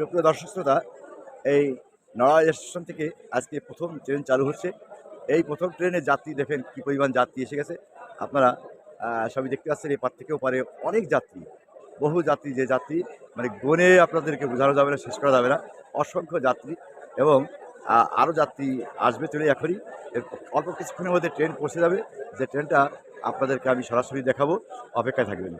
সুপ্রিয় দর্শক শ্রোতা, এই নড়াইল স্টেশন থেকে আজকে প্রথম ট্রেন চালু হচ্ছে। এই প্রথম ট্রেনে যাত্রী দেখেন কি পরিমাণ যাত্রী এসে গেছে। আপনারা সবই দেখতে পাচ্ছেন, এপার থেকেও পারে অনেক যাত্রী, বহু যাত্রী যে যাত্রী মানে গনে আপনাদেরকে বোঝানো যাবে না, শেষ করা যাবে না। অসংখ্য যাত্রী এবং আরও যাত্রী আসবে চলে এখনই। অল্প কিছুক্ষণের মধ্যে ট্রেন পৌঁছে যাবে। যে ট্রেনটা আপনাদেরকে আমি সরাসরি দেখাবো। অপেক্ষায় থাকবেন।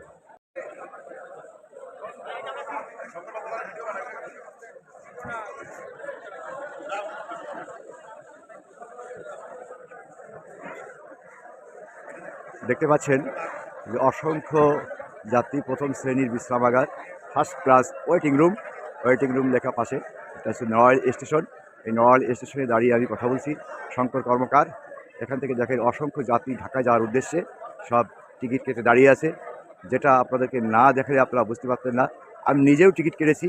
দেখতে পাচ্ছেন যে অসংখ্য যাত্রী প্রথম শ্রেণির বিশ্রামাগার first class waiting room waiting room লেখা পাশে। এটা হচ্ছে নড়াইল স্টেশন। এই নড়াইল স্টেশনে দাঁড়িয়ে আমি কথা বলছি। শঙ্কর কর্মকার, এখান থেকে দেখেন অসংখ্য যাত্রী ঢাকায় যাওয়ার উদ্দেশ্যে সব টিকিট কেটে দাঁড়িয়ে আছে। যেটা আপনাদেরকে না দেখালে আপনারা বুঝতে পারতেন না। আমি নিজেও টিকিট কেটেছি।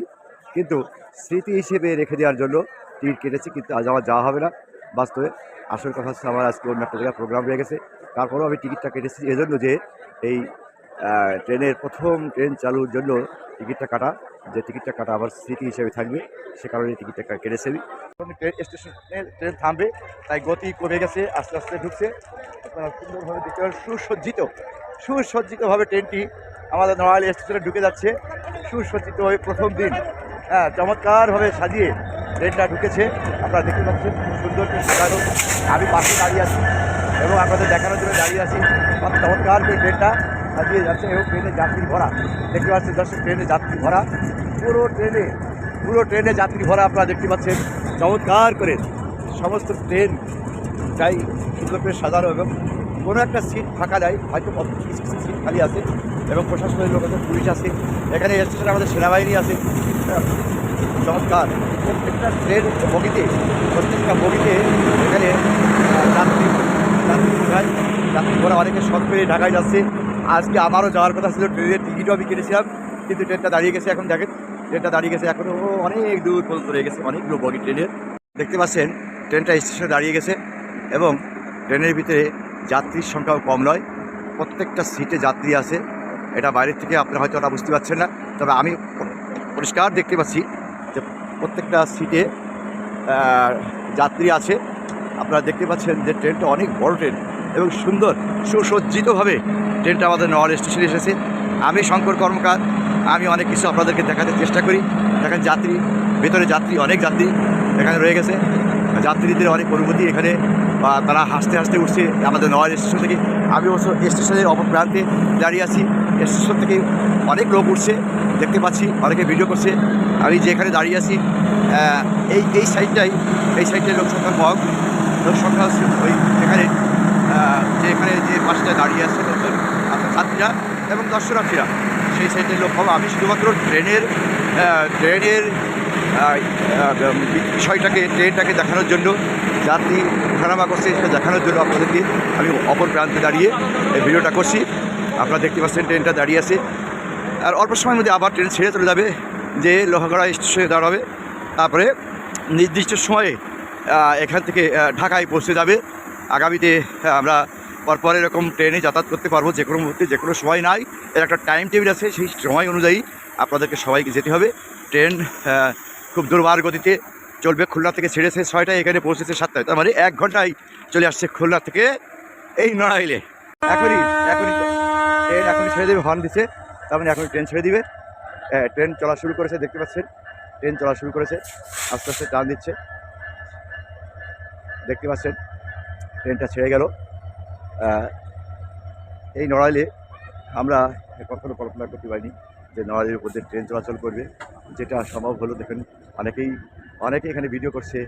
কিন্তু স্মৃতি হিসেবে রেখে দেওয়ার জন্য টিকিট কেটেছি, কিন্তু আজ আমার যাওয়া হবে না বাস্তবে। আসল কথা হচ্ছে আমার আজকে অন্য একটা জায়গায় প্রোগ্রাম হয়ে গেছে। তারপরেও আমি টিকিটটা কেটেছি এজন্য যে এই ট্রেনের প্রথম ট্রেন চালুর জন্য টিকিটটা কাটা, যে টিকিটটা কাটা আবার স্মৃতি হিসেবে থাকবে, সে কারণে টিকিটটা কেটেছি ট্রেন স্টেশনে, ট্রেন থামবে, তাই গতি কমে গেছে, আস্তে আস্তে ঢুকছে। আপনারা সুন্দরভাবে দেখতে পারেন সুসজ্জিত, সুসজ্জিতভাবে ট্রেনটি আমাদের নড়াইল স্টেশনে ঢুকে যাচ্ছে। সুসজ্জিত সুসজ্জিতভাবে প্রথম দিন। হ্যাঁ চমৎকারভাবে সাজিয়ে ট্রেনটা ঢুকেছে। আপনারা দেখতে পাচ্ছেন, খুব সুন্দর করে সাজানো। আমি পাশে দাঁড়িয়ে আছি এবং আপনাদের দেখানোর জন্য দাঁড়িয়ে আছি। চমৎকার করে ট্রেনটা সাজিয়ে যাচ্ছে এবং ট্রেনে যাত্রী ভরা। দেখতে পাচ্ছেন দর্শক, ট্রেনে যাত্রী ভরা। পুরো ট্রেনে পুরো ট্রেনে যাত্রী ভরা আপনারা দেখতে পাচ্ছেন। চমৎকার করে সমস্ত ট্রেন চাই সুন্দর করে সাজানো এবং কোনো একটা সিট ফাঁকা নেয় হয়তো কিছু কিছু সিট খালি আছে এবং প্রশাসনের লোক আছে পুলিশ আছে এখানে স্টেশনে আমাদের সেনাবাহিনী আছে। চমৎকার। প্রত্যেকটা ট্রেন বগিতে প্রত্যেকটা বগিতে এখানে আহ, যাত্রী যাত্রী বোঝায় যাত্রী ঘোড়া অনেকে শখ করে ঢাকায় যাচ্ছে। আজকে আমারও যাওয়ার কথা ছিল ট্রেনের টিকিটও আমি কেটেছিলাম কিন্তু ট্রেনটা দাঁড়িয়ে গেছে এখন দেখেন। ট্রেনটা দাঁড়িয়ে গেছে এখনও অনেক দূর পর্যন্ত রয়ে গেছে অনেকগুলো বগি ট্রেনের দেখতে পাচ্ছেন ট্রেনটা স্টেশনে দাঁড়িয়ে গেছে এবং ট্রেনের ভিতরে যাত্রীর সংখ্যাও কম নয়। প্রত্যেকটা সিটে যাত্রী আছে। এটা বাইরের থেকে আপনারা হয়তো ওটা বুঝতে পারছেন না। তবে আমি পরিষ্কার দেখতে পাচ্ছি যে প্রত্যেকটা সিটে যাত্রী আছে। আপনারা দেখতে পাচ্ছেন যে ট্রেনটা অনেক বড় ট্রেন এবং সুন্দর, সুসজ্জিতভাবে ট্রেনটা আমাদের নওয়াল স্টেশনে এসেছে। আমি শঙ্কর কর্মকার। আমি অনেক কিছু আপনাদেরকে দেখাতে চেষ্টা করি। দেখেন যাত্রী, ভেতরে যাত্রী, অনেক যাত্রী এখানে রয়ে গেছে। যাত্রীদের অনেক অনুভূতি এখানে বা তারা হাসতে হাসতে উঠছে আমাদের নয় স্টেশন থেকে। আমি অবশ্য স্টেশনের অপর প্রান্তে দাঁড়িয়ে আছি। স্টেশন থেকে অনেক লোক উঠছে, দেখতে পাচ্ছি, অনেকে ভিডিও করছে। আমি যেখানে দাঁড়িয়ে আছি এই এই সাইডটাই এই সাইডটাই লোকসংখ্যা কম। লোক সংখ্যা হচ্ছে ওই এখানে যে এখানে যে পাশটা দাঁড়িয়ে আছে লোকজন আপনার ছাত্রীরা এবং দর্শনার্থীরা। সেই সাইডের লোক কম আমি। শুধুমাত্র ট্রেনের ট্রেনের বিষয়টাকে, ট্রেনটাকে দেখানোর জন্য যাত্রী ওঠানামা করছে সেটা দেখানোর জন্য আপনাদেরকে আমি অপর প্রান্তে দাঁড়িয়ে এই ভিডিওটা করছি। আপনারা দেখতে পাচ্ছেন ট্রেনটা দাঁড়িয়ে আছে। আর অল্প সময়ের মধ্যে আবার ট্রেন ছেড়ে চলে যাবে, যে লোহাগড়া স্টেশনে দাঁড়াবে। তারপরে নির্দিষ্ট সময়ে এখান থেকে ঢাকায় পৌঁছে যাবে। আগামীতে আমরা পরপর এরকম ট্রেনে যাতায়াত করতে পারব, যে কোনো মুহূর্তে, যে কোনো সময় নাই। এর একটা টাইম টেবিল আছে, সেই সময় অনুযায়ী আপনাদেরকে সবাইকে যেতে হবে। ট্রেন খুব দুর্বার গতিতে চলবে খুলনা থেকে ছেড়েছে ছয়টায় এখানে পৌঁছেছে সাতটায়। তার মানে এক ঘন্টায় চলে আসছে খুলনা থেকে এই নড়াইলে। এখনই এখনই ট্রেন এখনই ছেড়ে দেবে হর্ন দিচ্ছে তার মানে এখনই ট্রেন ছেড়ে দিবে। হ্যাঁ, ট্রেন চলা শুরু করেছে দেখতে পাচ্ছেন? ট্রেন চলা শুরু করেছে। আস্তে আস্তে টান দিচ্ছে। দেখতে পাচ্ছেন? ট্রেনটা ছেড়ে গেল। এই নড়াইলে আমরা কখনো কল্পনা করতে পারিনি যে নড়াইলের উপর দিয়ে ট্রেন চলাচল করবে। যেটা সম্ভব হলো দেখেন অনেকেই অনেকেই এখানে ভিডিও করছে,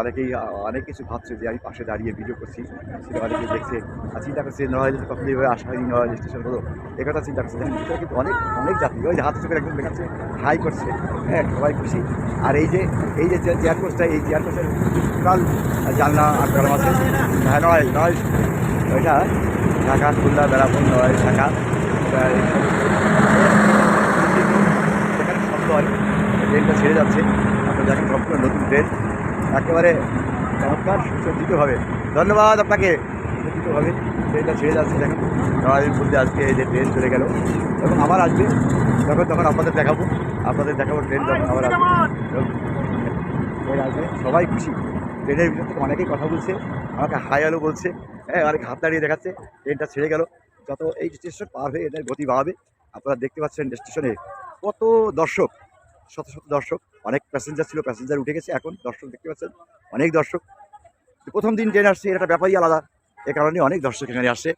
অনেকেই অনেক কিছু ভাবছে যে আমি পাশে দাঁড়িয়ে ভিডিও করছি। সেটা অনেকেই দেখছে। আর চিন্তা করছে তো কখনো এইভাবে আসা হয়নি নড়াইল স্টেশন হলো। এ কথা চিন্তা করছে। কিন্তু অনেক অনেক যাত্রী ওই হাতে চোখে একদম দেখাচ্ছে, হাই করছে। হ্যাঁ সবাই খুশি। আর এই যে এই যে চেয়ার কোচটা এই চেয়ার কোচের কাল জানলা আটকানো আছে। হ্যাঁ নড়াইল নড়াইল ওইটা ঢাকা, খুলনা বেড়াপুর নয়, ঢাকা। এখানে শব্দ হয়। ট্রেনটা ছেড়ে যাচ্ছে। আপনারা সম্পূর্ণ নতুন ট্রেন একেবারে চমৎকার, সুসজ্জিতভাবে। ধন্যবাদ আপনাকে। সুসজ্জিতভাবে ট্রেনটা ছেড়ে যাচ্ছে, দেখেন। নড়াইল মধ্যে আজকে এই যে ট্রেন চলে গেল। এবং আবার আসবে যখন তখন আপনাদের দেখাবো। আপনাদের দেখাবো ট্রেন যখন আবার আসবে। ট্রেন আসবে, সবাই খুশি। ট্রেনের ভিতর থেকে অনেকেই কথা বলছে, আমাকে হাই আলো বলছে হ্যাঁ অনেক হাত দাঁড়িয়ে দেখাচ্ছে ট্রেনটা ছেড়ে গেল। যত এই স্টেশন পার হয়ে এদের গতি বাড়াবে। আপনারা দেখতে পাচ্ছেন স্টেশনে কত দর্শক, শত শত দর্শক। অনেক প্যাসেঞ্জার ছিল প্যাসেঞ্জার উঠে গেছে এখন, দর্শক দেখতে পাচ্ছেন, অনেক দর্শক। প্রথম দিন ট্রেন আসছে এটা একটা ব্যাপারই আলাদা, এ কারণে অনেক দর্শক এখানে আসছে